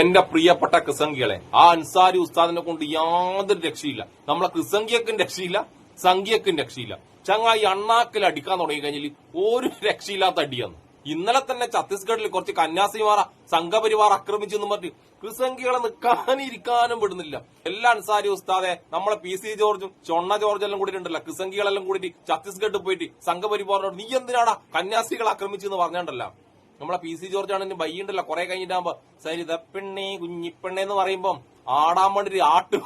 എന്റെ പ്രിയപ്പെട്ട ക്രിസംഖികളെ ആ അൻസാരി ഉസ്താദിനെ കൊണ്ട് യാതൊരു രക്ഷയില്ല. നമ്മളെ ക്രിസംഖിയക്കും രക്ഷയില്ല സംഖ്യക്കും രക്ഷയില്ല. ചങ്ങായി അണ്ണാക്കൽ അടിക്കാൻ തുടങ്ങി കഴിഞ്ഞാൽ ഒരു രക്ഷയില്ലാത്ത അടിയാണ്. ഇന്നലെ തന്നെ ഛത്തീസ്ഗഡിൽ കുറച്ച് കന്യാസിമാർ സംഘപരിവാർ ആക്രമിച്ചെന്ന് പറഞ്ഞ് ക്രിസംഖികളെ നിൽക്കാനിരിക്കാനും വിടുന്നില്ല എല്ലാ അൻസാരി ഉസ്താദെ നമ്മളെ പി സി ജോർജും ചൊണ്ണ ജോർജ് എല്ലാം കൂടി ഉണ്ടല്ലോ ക്രിസംഖികളെല്ലാം കൂടി ഛത്തീസ്ഗഡിൽ പോയിട്ട് സംഘപരിവാറിനോട് നീ എന്തിനാടാ കന്യാസികളെ ആക്രമിച്ചെന്ന് പറഞ്ഞാണ്ടല്ലോ? നമ്മളെ പി സി ജോർജ് ആണെങ്കിൽ ബയ്യുണ്ടല്ലോ കുറെ കഴിഞ്ഞിട്ടാകുമ്പോ സരിതപ്പെണ്ണേ കുഞ്ഞിപ്പെണ്ണേ എന്ന് പറയുമ്പം ആടാൻ വേണ്ടി ആട്ട്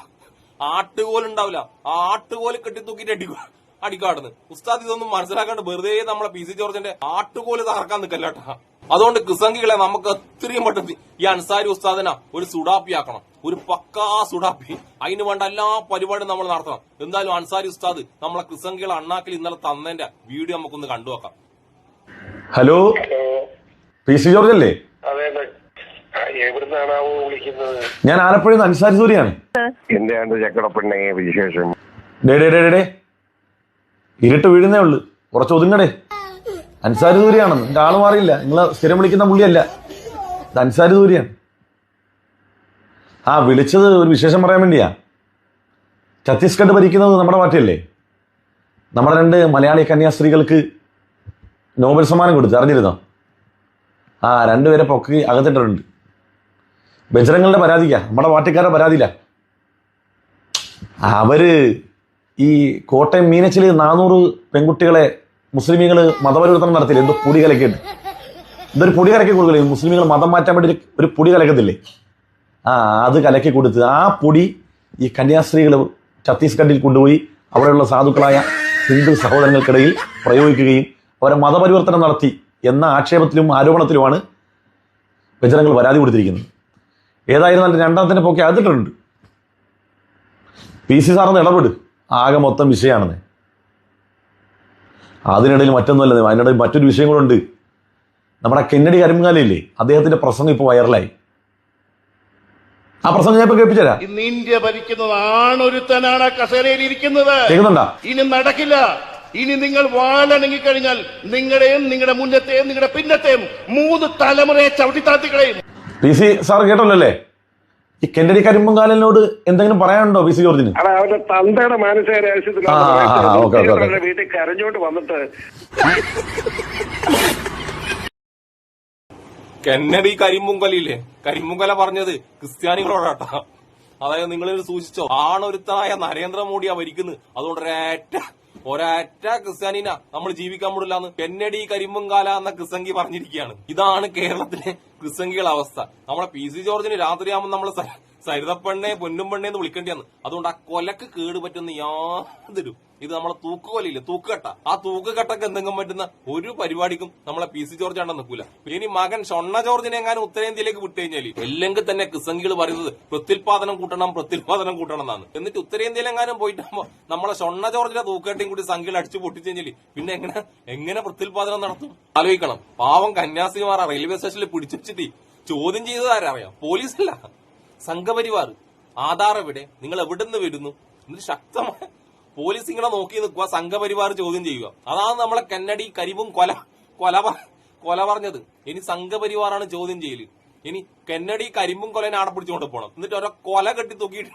ആട്ടുകോലുണ്ടാവില്ല ആ ആട്ടുകോൽ കെട്ടിത്തൂക്കിട്ട് അടിക്കും അടിക്കാടുന്ന് ഉസ്താദ് ഇതൊന്നും മനസ്സിലാക്കാണ്ട് വെറുതെ നമ്മളെ പി സി ജോർജിന്റെ ആട്ടുകോൽ തകർക്കാൻ നിൽക്കല്ലേട്ടാ അതുകൊണ്ട് കിസംഗികളെ നമുക്ക് എത്രയും പെട്ടെന്ന് ഈ അൻസാരി ഉസ്താദിന ഒരു സുഡാപ്പി ആക്കണം ഒരു പക്കാ സുഡാപ്പി. അതിന് വേണ്ട എല്ലാ പരിപാടിയും നമ്മൾ നടത്തണം. എന്തായാലും അൻസാരി ഉസ്താദ് നമ്മളെ കിസംഗികളെ അണ്ണാക്കിൽ ഇന്നലെ തന്നതിന്റെ വീഡിയോ നമുക്കൊന്ന് കണ്ടുവെക്കാം ഹലോ? പി സി ജോർജ് അല്ലേ? എവിടുന്നാണാവോ വിളിക്കുന്നത്? ഞാൻ ആലപ്പുഴയിൽ നിന്ന് അൻസാരി സൂര്യാണ്. എന്താണ് ചക്കടപ്പെണ്ണേ വിശേഷം? ഡേ ഡേ ഡേ ഡേ, ഡേ. ഇരുട്ട് വീഴുന്നേ ഉള്ളു. കുറച്ച് ഒതുങ്ങടേ. അൻസാരി സൂര്യാണെന്ന്. എന്റെ ആൾ മാറിയില്ല. നിങ്ങൾ സ്ഥിരം വിളിക്കുന്ന പുള്ളിയല്ല. ഇത് അൻസാരി സൂര്യാണ്. ആ വിളിച്ചത് ഒരു വിശേഷം പറയാൻ വേണ്ടിയാ. ഛത്തീസ്ഗഡ് ഭരിക്കുന്നത് നമ്മുടെ പാർട്ടിയല്ലേ? നമ്മുടെ രണ്ട് മലയാളി കന്യാസ്ത്രീകൾക്ക് നോബൽ സമ്മാനം കൊടുത്തു അറിഞ്ഞിരുന്നോ? ആ രണ്ടുപേരെ പൊക്കി അകത്തിട്ടുണ്ട് ബജറങ്ങളുടെ പരാതിക്കാ. നമ്മുടെ പാർട്ടിക്കാരുടെ പരാതിയില്ല അവർ ഈ കോട്ടയം മീനച്ചിൽ നാനൂറ് പെൺകുട്ടികളെ മുസ്ലിമീങ്ങൾ മതപരിവർത്തനം നടത്തില്ല എന്തോ പൊടി കലക്കിയിട്ട് ഇതൊരു പൊടി കലക്കി കൊടുക്കില്ലേ? മുസ്ലിമീങ്ങൾ മതം മാറ്റാൻ വേണ്ടി ഒരു പൊടി കലക്കത്തില്ലേ? ആ അത് കലക്കി കൊടുത്ത് ആ പൊടി ഈ കന്യാസ്ത്രീകൾ ഛത്തീസ്ഗഡിൽ കൊണ്ടുപോയി അവിടെയുള്ള സാധുക്കളായ ഹിന്ദു സഹോദരങ്ങൾക്കിടയിൽ പ്രയോഗിക്കുകയും അവരെ മതപരിവർത്തനം നടത്തി എന്ന ആക്ഷേപത്തിലും ആരോപണത്തിലുമാണ് ബജറങ്ങൾ പരാതി കൊടുത്തിരിക്കുന്നത്. ഏതായിരുന്നാലും രണ്ടാമത്തിന്റെ പൊക്കെ അതിട്ടുണ്ട് പി സി സാറിന് ഇടപെട് ആകെ മൊത്തം വിഷയമാണെന്ന് അതിനിടയിൽ മറ്റൊന്നുമല്ല അതിനിടയിൽ മറ്റൊരു വിഷയം കൂടെ ഉണ്ട്. നമ്മുടെ കെന്നഡി കരിമ്പുകാലയില്ലേ അദ്ദേഹത്തിന്റെ പ്രസംഗം ഇപ്പോൾ വൈറലായി. ആ പ്രസംഗം ഞാൻ ഇപ്പൊ കേൾപ്പിച്ചുതരാം. ഇന്ന് ഇന്ത്യ ഭരിക്കുന്നത് ആണൊരുത്തനാണ് കസേരയിൽ ഇരിക്കുന്നത്. കേൾക്കുന്നുണ്ടാ? ഇനി നടക്കില്ല. ഇനി നിങ്ങൾ വാലണങ്ങി കഴിഞ്ഞാൽ നിങ്ങളുടെയും നിങ്ങളുടെ മുന്നത്തെയും നിങ്ങളുടെ പിന്നത്തെയും മൂന്ന് തലമുറയെ ചവിട്ടിത്താത്തിക്കളയും പി സി സാർ കേട്ടല്ലേ ഈ കെന്നഡി കരിമ്പുംകാലിനോട് എന്തെങ്കിലും പറയാനുണ്ടോ പി സി ജോർജിന്? അടാ അവന്റെ തന്തയുടെ ഓക്കേ. വീട്ടിൽ കരഞ്ഞോണ്ട് വന്നിട്ട് കെന്നഡി കരിമ്പുങ്കലില്ലേ കരിമ്പുങ്കല പറഞ്ഞത് ക്രിസ്ത്യാനികളോടാട്ടാ. അതായത് നിങ്ങളിൽ സൂക്ഷിച്ചോ. ആണൊരുത്തനായ നരേന്ദ്രമോദിയാ ഭരിക്കുന്നത് അതുകൊണ്ട് ഒരേറ്റ ഒരേറ്റ ക്രിസ്ത്യാനിന നമ്മൾ ജീവിക്കാൻ പാടില്ല എന്ന് കെന്നഡി കരിമ്പുങ്കാല എന്ന ക്രിസംഗി പറഞ്ഞിരിക്കുകയാണ് ഇതാണ് കേരളത്തിലെ ക്രിസംഗികളുടെ അവസ്ഥ. നമ്മളെ പി സി ജോർജിന് രാത്രിയാകുമ്പോൾ നമ്മളെ സരിതപ്പെണ്ണെ പൊന്നും പെണ്ണെ എന്ന് വിളിക്കേണ്ടിയാണ് അതുകൊണ്ട് ആ കൊലക്ക് കേട് പറ്റുന്ന യാതൊരു ഇത് നമ്മളെ തൂക്കുകൊലയില്ലേ തൂക്കുകെട്ട. ആ തൂക്കുകെട്ടൊക്കെ എന്തെങ്കിലും പറ്റുന്ന ഒരു പരിപാടിക്കും നമ്മളെ പി സി ജോർജ് ആണെന്ന് നിൽക്കൂല. ഇനി മകൻ ഷൊണ്ണ ജോർജിനെ എങ്ങാനും ഉത്തരേന്ത്യയിലേക്ക് വിട്ടു കഴിഞ്ഞാൽ അല്ലെങ്കിൽ തന്നെ കിസംഗികൾ പറയുന്നത് പ്രത്യുൽപാദനം കൂട്ടണം പ്രത്യുൽപാദനം കൂട്ടണം എന്നാണ് എന്നിട്ട് ഉത്തരേന്ത്യയിലെങ്ങാനും പോയിട്ടാകുമ്പോ നമ്മളെ ഷൊണ്ണ ജോർജിന്റെ തൂക്കേട്ടയും കൂടി സംഖ്യകൾ അടിച്ചു പൊട്ടിച്ചു കഴിഞ്ഞാൽ പിന്നെ എങ്ങനെ എങ്ങനെ പ്രത്യുൽപാദനം നടത്തും? ആലോചിക്കണം. പാവം കന്യാസിമാർ റെയിൽവേ സ്റ്റേഷനിൽ പിടിച്ചു വെച്ചിട്ട് ചോദ്യം ചെയ്തത് ആരറിയാം പോലീസല്ല. സംഘപരിവാർ. ആധാർ എവിടെ? നിങ്ങൾ എവിടെ നിന്ന് വരുന്നു? എന്നിട്ട് ശക്തമായ പോലീസ് ഇങ്ങനെ നോക്കി നിൽക്കുക സംഘപരിവാർ ചോദ്യം ചെയ്യുക. അതാണ് നമ്മളെ കന്നഡി കരിവും കൊല കൊല കൊല പറഞ്ഞത്. ഇനി സംഘപരിവാറാണ് ചോദ്യം ചെയ്യൽ. ഇനി കന്നഡി കരിമ്പും കൊലനെ ആടെ പിടിച്ചുകൊണ്ട് പോകണം എന്നിട്ട് ഓരോ കൊല കെട്ടി തൂക്കിയിട്ട്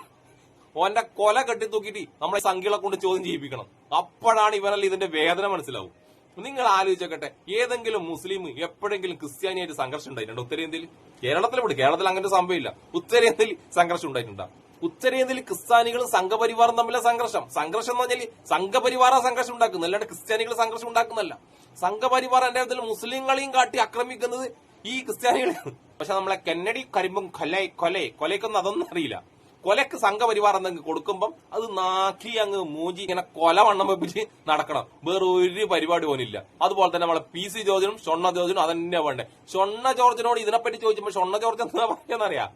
ഓന്റെ കൊല കെട്ടി തൂക്കിയിട്ട് നമ്മളെ സംഖ്യകളെ കൊണ്ട് ചോദ്യം ചെയ്യിപ്പിക്കണം. അപ്പോഴാണ് ഇവനല്ല ഇതിന്റെ വേദന മനസ്സിലാവും. നിങ്ങൾ ആലോചിച്ചോക്കട്ടെ ഏതെങ്കിലും മുസ്ലിം എപ്പോഴെങ്കിലും ക്രിസ്ത്യാനിയായിട്ട് സംഘർഷം ഉണ്ടായിട്ടുണ്ടോ? ഉത്തരേന്ത്യയിൽ? കേരളത്തിൽ കേരളത്തിൽ അങ്ങനെ സംഭവമില്ല ഉത്തരേന്ത്യയിൽ സംഘർഷം ഉണ്ടായിട്ടുണ്ടോ? ഉത്തരേന്ത്യയിൽ ക്രിസ്ത്യാനികളും സംഘപരിവാറും തമ്മിലെ സംഘർഷം. സംഘർഷം എന്ന് പറഞ്ഞാൽ സംഘപരിവാറ സംഘർഷം ഉണ്ടാക്കുന്നത്. അല്ലാണ്ട് ക്രിസ്ത്യാനികൾ സംഘർഷം ഉണ്ടാക്കുന്നല്ല സംഘപരിവാർ എന്റെ അടുത്തിൽ മുസ്ലിങ്ങളെയും കാട്ടി ആക്രമിക്കുന്നത് ഈ ക്രിസ്ത്യാനികളെയാണ് പക്ഷെ നമ്മളെ കന്നഡി കരിമ്പും കൊല കൊല കൊലയ്ക്കൊന്നും അതൊന്നും അറിയില്ല. കൊലക്ക് സംഘപരിവാർ എന്തെങ്കിലും കൊടുക്കുമ്പം അത് നാക്കി അങ്ങ് മൂജി ഇങ്ങനെ കൊല വണ്ണം വെപ്പിച്ച് നടക്കണം. വേറെ ഒരു പരിപാടി പോലില്ല അതുപോലെ തന്നെ നമ്മളെ പി സി ജോർജിനും ഷൊണ്ണ ജോർജിനും അതന്നെ വേണ്ടേ. ഷൊണ്ണ ജോർജിനോട് ഇതിനെപ്പറ്റി ചോദിച്ചപ്പോൾ ഷൊണ്ണ ജോർജ് എന്താ പറയുന്നറിയാ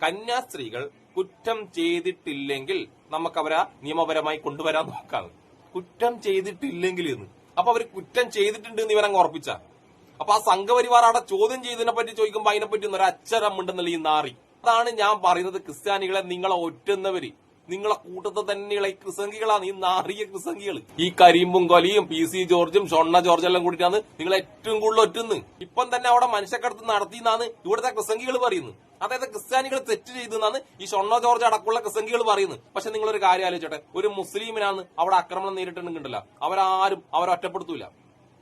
കന്യാസ്ത്രീകൾ കുറ്റം ചെയ്തിട്ടില്ലെങ്കിൽ നമുക്ക് അവരെ നിയമപരമായി കൊണ്ടുവരാൻ നോക്കാം. കുറ്റം ചെയ്തിട്ടില്ലെങ്കിൽ എന്ന്. അപ്പൊ അവർ കുറ്റം ചെയ്തിട്ടുണ്ട് എന്ന് ഇവരങ്ങ് ഉറപ്പിച്ച. അപ്പൊ ആ സംഘപരിവാർ അവിടെ ചോദ്യം ചെയ്തതിനെ പറ്റി ചോദിക്കുമ്പോൾ അതിനെപ്പറ്റി ഒരു അക്ഷരം ഉണ്ടെന്നുള്ള ഈ നാറി. അതാണ് ഞാൻ പറയുന്നത് ക്രിസ്ത്യാനികളെ നിങ്ങളെ ഒറ്റുന്നവര്. നിങ്ങളെ കൂട്ടത്തെ തന്നെയുള്ള ഈ ക്രിസംഗികളാണ് ഈ നാറിയ ക്രിസംഗികൾ ഈ കരീമ്പും കൊലിയും പി സി ജോർജും ഷൊണ്ണ ജോർജ് എല്ലാം കൂടിയിട്ടാണ് നിങ്ങൾ ഏറ്റവും കൂടുതൽ ഒറ്റുന്ന്. ഇപ്പം തന്നെ അവിടെ മനുഷ്യക്കടത്ത് നടത്തിയെന്നാണ് ഇവിടുത്തെ ക്രിസംഗികൾ പറയുന്നത്. അതായത് ക്രിസ്ത്യാനികൾ തെറ്റ് ചെയ്തെന്നാണ് ഈ ഷൊണ്ണ ജോർജ് അടക്കമുള്ള ക്രിസംഗികൾ പറയുന്നത്. പക്ഷെ നിങ്ങൾ ഒരു കാര്യം ആലോചിച്ചോട്ടെ. ഒരു മുസ്ലിമിനാണ് അവിടെ ആക്രമണം നേരിട്ടുണ്ടെങ്കിൽ അവരാരും അവരെ ഒറ്റപ്പെടുത്തൂല.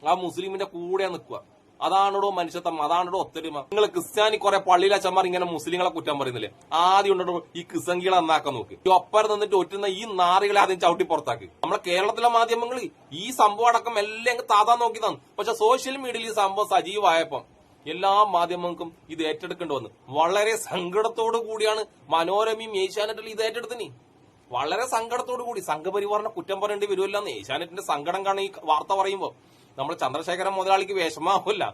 ആ മുസ്ലിമിന്റെ കൂടെ നിൽക്കുക. അതാണോ മനുഷ്യത്വം? അതാണോ ഒത്തൊരുമ? നിങ്ങൾ ക്രിസ്ത്യാനി കുറെ പള്ളിയിലച്ചന്മാർ ഇങ്ങനെ മുസ്ലിങ്ങളെ കുറ്റം പറയുന്നില്ലേ? ആദ്യം ഉണ്ടോ ഈ കിസംഗികളെ നന്നാക്കാൻ നോക്ക്. ഈ ഒപ്പരം നിന്നിട്ട് ഒറ്റുന്ന ഈ നാറികളെ ആദ്യം ചവിട്ടി പുറത്താക്ക്. നമ്മളെ കേരളത്തിലെ മാധ്യമങ്ങൾ ഈ സംഭവം അടക്കം എല്ലാം അങ്ങ് നോക്കി തന്നു പക്ഷെ സോഷ്യൽ മീഡിയയിൽ ഈ സംഭവം സജീവമായപ്പം എല്ലാ മാധ്യമങ്ങൾക്കും ഇത് ഏറ്റെടുക്കേണ്ടി വന്നു. വളരെ സങ്കടത്തോടു കൂടിയാണ് മനോരമയും ഏഷ്യാനെറ്റിൽ ഇത് ഏറ്റെടുത്തിനി വളരെ സങ്കടത്തോടു കൂടി. സംഘപരിവാറിനെ കുറ്റം പറയേണ്ടി വരുമല്ലെന്ന് ഏഷ്യാനെറ്റിന്റെ സങ്കടം കാണാൻ ഈ വാർത്ത പറയുമ്പോൾ നമ്മൾ ചന്ദ്രശേഖരൻ മുതലാളിക്ക് വിഷമാവില്ല.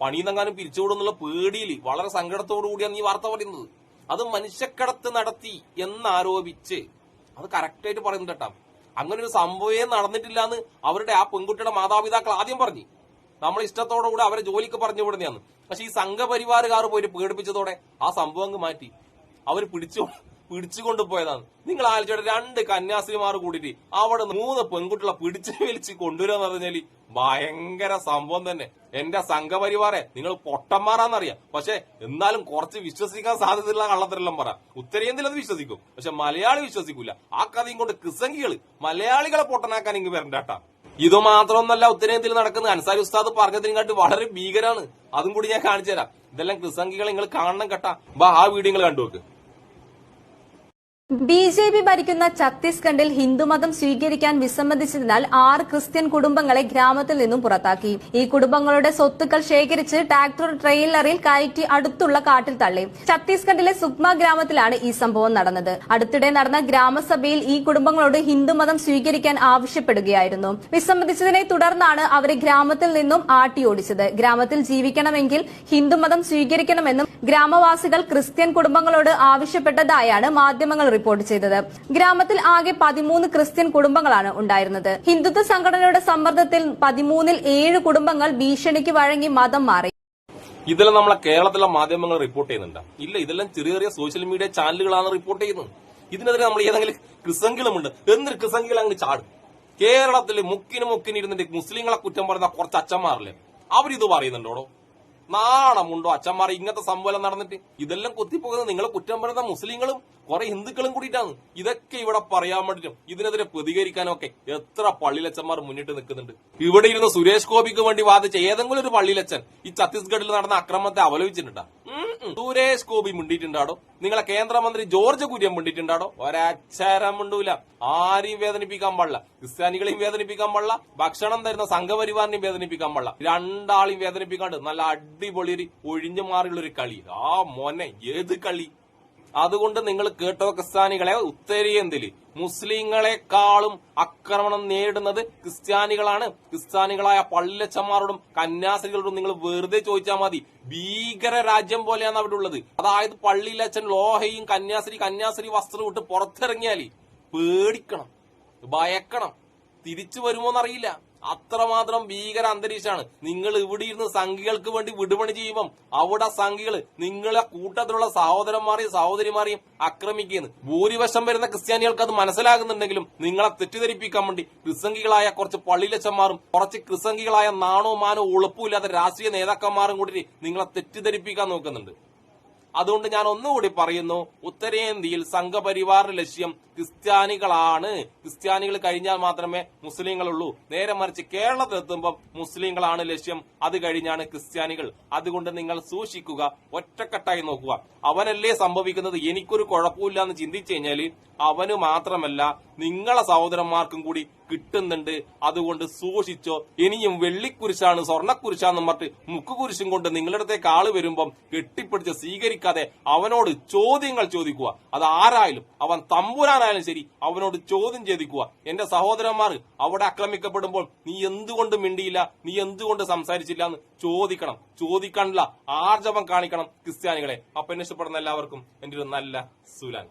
പണിയെന്നെങ്ങാനും പിരിച്ചുവിടുന്നുള്ള പേടിയിൽ വളരെ സങ്കടത്തോടു കൂടിയാണ് ഈ വാർത്ത പറയുന്നത്. അത് മനുഷ്യക്കടത്ത് നടത്തി എന്നാരോപിച്ച്. അത് കറക്റ്റായിട്ട് പറയുന്നുണ്ട് കേട്ടാ. അങ്ങനെ ഒരു സംഭവമേ നടന്നിട്ടില്ല എന്ന് അവരുടെ ആ പെൺകുട്ടിയുടെ മാതാപിതാക്കൾ ആദ്യം പറഞ്ഞു. നമ്മൾ ഇഷ്ടത്തോടു കൂടെ അവരെ ജോലിക്ക് പറഞ്ഞു വിടുന്നതാണ്. പക്ഷെ ഈ സംഘപരിവാറുകാർ പോയിട്ട് പേടിപ്പിച്ചതോടെ ആ സംഭവം അങ്ങ് മാറ്റി. അവർ പിടിച്ചു പിടിച്ചുകൊണ്ട് പോയതാണ് നിങ്ങൾ ആലോചിച്ചോട്ടെ രണ്ട് കന്യാസ്ത്രീമാർ കൂടിയിട്ട് അവിടെ മൂന്ന് പെൺകുട്ടികളെ പിടിച്ചു വലിച്ച് കൊണ്ടുവരാന്ന് പറഞ്ഞാൽ ഭയങ്കര സംഭവം തന്നെ. എന്റെ സംഘപരിവാറെ നിങ്ങൾ പൊട്ടന്മാരാന്നറിയാം. പക്ഷെ എന്നാലും കുറച്ച് വിശ്വസിക്കാൻ സാധ്യതയുള്ള കള്ളത്തരെല്ലാം പറ. ഉത്തരേന്ത്യയിൽ അത് വിശ്വസിക്കും. പക്ഷെ മലയാളി വിശ്വസിക്കൂല. ആ കഥയും കൊണ്ട് കിസംഗികൾ മലയാളികളെ പൊട്ടനാക്കാൻ ഇങ്ങ് വരണ്ടാട്ടാ. ഇത് മാത്രമൊന്നല്ല ഉത്തരേന്ത്യയിൽ നടക്കുന്ന അൻസാരി ഉസ്താദ് പറഞ്ഞതിനെക്കാട്ടി വളരെ ഭീകരാണ്. അതും കൂടി ഞാൻ കാണിച്ചു തരാം ഇതെല്ലാം ക്രിസംഗികൾ നിങ്ങൾ കാണണം കേട്ടാ. ബാ ആ വീഡിയോ നിങ്ങൾ കണ്ടുവെക്ക് ബി ജെ പി ഭരിക്കുന്ന ഛത്തീസ്ഗഡിൽ ഹിന്ദുമതം സ്വീകരിക്കാൻ വിസമ്മതിച്ചതിനാൽ ആറ് ക്രിസ്ത്യൻ കുടുംബങ്ങളെ ഗ്രാമത്തിൽ നിന്നും പുറത്താക്കി. ഈ കുടുംബങ്ങളുടെ സ്വത്തുക്കൾ ശേഖരിച്ച് ട്രാക്ടർ ട്രെയിലറിൽ കയറ്റി അടുത്തുള്ള കാട്ടിൽ തള്ളി. ഛത്തീസ്ഗഡിലെ സുക്മ ഗ്രാമത്തിലാണ് ഈ സംഭവം നടന്നത്. അടുത്തിടെ നടന്ന ഗ്രാമസഭയിൽ ഈ കുടുംബങ്ങളോട് ഹിന്ദുമതം സ്വീകരിക്കാൻ ആവശ്യപ്പെടുകയായിരുന്നു. വിസമ്മതിച്ചതിനെ തുടർന്നാണ് അവരെ ഗ്രാമത്തിൽ നിന്നും ആട്ടിയോടിച്ചത് ഗ്രാമത്തിൽ ജീവിക്കണമെങ്കിൽ ഹിന്ദുമതം സ്വീകരിക്കണമെന്നും ഗ്രാമവാസികൾ ക്രിസ്ത്യൻ കുടുംബങ്ങളോട് ആവശ്യപ്പെട്ടതായാണ് മാധ്യമങ്ങൾ റിപ്പോർട്ട് ചെയ്തത്. ഗ്രാമത്തിൽ ആകെ പതിമൂന്ന് ക്രിസ്ത്യൻ കുടുംബങ്ങളാണ് ഉണ്ടായിരുന്നത്. ഹിന്ദുത്വ സംഘടനയുടെ സമ്മർദ്ദത്തിൽ പതിമൂന്നിൽ ഏഴ് കുടുംബങ്ങൾ ഭീഷണിക്ക് വഴങ്ങി മതം മാറി. ഇതെല്ലാം നമ്മളെ കേരളത്തിലെ മാധ്യമങ്ങൾ റിപ്പോർട്ട് ചെയ്യുന്നുണ്ട്. ഇല്ല ഇതെല്ലാം ചെറിയ ചെറിയ സോഷ്യൽ മീഡിയ ചാനലുകളാണ് റിപ്പോർട്ട് ചെയ്യുന്നത്. ഇതിനെതിരെ നമ്മൾ ഏതെങ്കിലും ക്രിസംഗിലുമുണ്ട് എന്നിട്ട് ക്രിസംഗികൾ അങ്ങ് ചാടും. കേരളത്തിൽ മുക്കിന് മുക്കിന് ഇരുന്നിട്ട് മുസ്ലിങ്ങളെ കുറ്റം പറയുന്ന കുറച്ച് അച്ഛന്മാരില്ലേ? അവരിത് പറയുന്നുണ്ടോടോ? നാണമുണ്ടോ? അച്ഛന്മാർ ഇങ്ങനത്തെ സംവലം നടന്നിട്ട്. ഇതെല്ലാം കുത്തിപ്പോകുന്നത് നിങ്ങൾ കുറ്റം പറയുന്ന മുസ്ലിങ്ങളും കുറെ ഹിന്ദുക്കളും കൂടിയിട്ടാണ്. ഇതൊക്കെ ഇവിടെ പറയാൻ വേണ്ടിയിട്ടും ഇതിനെതിരെ പ്രതികരിക്കാനും ഒക്കെ എത്ര പള്ളിയിലച്ചന്മാർ മുന്നിട്ട് നിൽക്കുന്നുണ്ട്. ഇവിടെ ഇരുന്ന് സുരേഷ് ഗോപിക്ക് വേണ്ടി വാദിച്ച ഏതെങ്കിലും ഒരു പള്ളിയിലച്ചൻ ഈ ഛത്തീസ്ഗഡിൽ നടന്ന അക്രമത്തെ അപലപിച്ചിട്ടുണ്ടാ? സുരേഷ് ഗോപി മിണ്ടിയിട്ടുണ്ടാടോ? നിങ്ങളെ കേന്ദ്രമന്ത്രി ജോർജ് കുര്യൻ മിണ്ടിയിട്ടുണ്ടാടോ? ഒരക്ഷരം മിണ്ടൂല. ആരെയും വേദനിപ്പിക്കാൻ പാടില്ല. ക്രിസ്ത്യാനികളെയും വേദനിപ്പിക്കാൻ പാടില്ല. ഭക്ഷണം തരുന്ന സംഘപരിവാറിനെയും വേദനിപ്പിക്കാൻ പാടില്ല. രണ്ടാളെയും വേദനിപ്പിക്കാണ്ട് നല്ല അടിപൊളി ഒരു ഒഴിഞ്ഞു മാറിയുള്ള ഒരു കളി. ആ മോനെ ഏത് കളി? അതുകൊണ്ട് നിങ്ങൾ കേട്ടോ ക്രിസ്ത്യാനികളെ ഉത്തരേന്ത്യയിൽ മുസ്ലിങ്ങളെക്കാളും ആക്രമണം നേരിടുന്നത് ക്രിസ്ത്യാനികളാണ്. ക്രിസ്ത്യാനികളായ പള്ളിച്ചന്മാരോടും കന്യാസ്ത്രീകളോടും നിങ്ങൾ വെറുതെ ചോദിച്ചാൽ മതി. ഭീകര രാജ്യം പോലെയാണ് അവിടെ ഉള്ളത്. അതായത് പള്ളിയിലച്ഛൻ ലോഹയും കന്യാസ്ത്രീ കന്യാസ്ത്രീ വസ്ത്രം വിട്ട് പുറത്തിറങ്ങിയാൽ പേടിക്കണം ഭയക്കണം. തിരിച്ചു വരുമോന്നറിയില്ല. അത്രമാത്രം ഭീകര അന്തരീക്ഷമാണ്. നിങ്ങൾ ഇവിടെ ഇരുന്ന് സംഘികൾക്ക് വേണ്ടി വിടുപണി ചെയ്യുമ്പം അവിടെ സംഘികൾ നിങ്ങളെ കൂട്ടത്തിലുള്ള സഹോദരന്മാരെയും സഹോദരിമാരെയും ആക്രമിക്കുന്നു ഭൂരിപക്ഷം വരുന്ന ക്രിസ്ത്യാനികൾക്ക് അത് മനസ്സിലാകുന്നുണ്ടെങ്കിലും നിങ്ങളെ തെറ്റിദ്ധരിപ്പിക്കാൻ വേണ്ടി ക്രിസംഗികളായ കുറച്ച് പള്ളിയിലച്ചന്മാരും കുറച്ച് ക്രിസംഗികളായ നാണോ മാനോ ഉളപ്പുമില്ലാത്ത രാഷ്ട്രീയ നേതാക്കന്മാരും കൂടി നിങ്ങളെ തെറ്റിദ്ധരിപ്പിക്കാൻ നോക്കുന്നുണ്ട്. അതുകൊണ്ട് ഞാൻ ഒന്നുകൂടി പറയുന്നു ഉത്തരേന്ത്യയിൽ സംഘപരിവാറിന്റെ ലക്ഷ്യം ക്രിസ്ത്യാനികളാണ്. ക്രിസ്ത്യാനികൾ കഴിഞ്ഞാൽ മാത്രമേ മുസ്ലിങ്ങളുള്ളൂ. നേരെ മറിച്ച് കേരളത്തിലെത്തുമ്പോൾ മുസ്ലിങ്ങളാണ് ലക്ഷ്യം. അത് കഴിഞ്ഞാണ് ക്രിസ്ത്യാനികൾ. അതുകൊണ്ട് നിങ്ങൾ സൂക്ഷിക്കുക ഒറ്റക്കെട്ടായി നോക്കുക. അവനല്ലേ സംഭവിക്കുന്നത്? എനിക്കൊരു കുഴപ്പമില്ല എന്ന് ചിന്തിച്ചു കഴിഞ്ഞാൽ അവന് മാത്രമല്ല നിങ്ങളെ സഹോദരന്മാർക്കും കൂടി കിട്ടുന്നുണ്ട്. അതുകൊണ്ട് സൂക്ഷിച്ചോ. ഇനിയും വെള്ളിക്കുരിശാണ് സ്വർണക്കുരിശാന്ന് പറഞ്ഞിട്ട് മുക്കുകുരിശും കൊണ്ട് നിങ്ങളുടെ അടുത്തേക്ക് ആൾ വരുമ്പം കെട്ടിപ്പിടിച്ച് സ്വീകരിക്കാതെ അവനോട് ചോദ്യങ്ങൾ ചോദിക്കുക. അത് ആരായാലും അവൻ തമ്പുരാനായാലും ശരി അവനോട് ചോദ്യം ചോദിക്കുക. എന്റെ സഹോദരന്മാർ അവിടെ ആക്രമിക്കപ്പെടുമ്പോൾ നീ എന്തുകൊണ്ട് മിണ്ടിയില്ല? നീ എന്തുകൊണ്ട് സംസാരിച്ചില്ല എന്ന് ചോദിക്കണം. ചോദിക്കാനുള്ള ആർജവം കാണിക്കണം ക്രിസ്ത്യാനികളെ. അപ്പൊ എന്നെ ഇഷ്ടപ്പെടുന്ന എല്ലാവർക്കും എന്റെ ഒരു നല്ല സുലാൻ.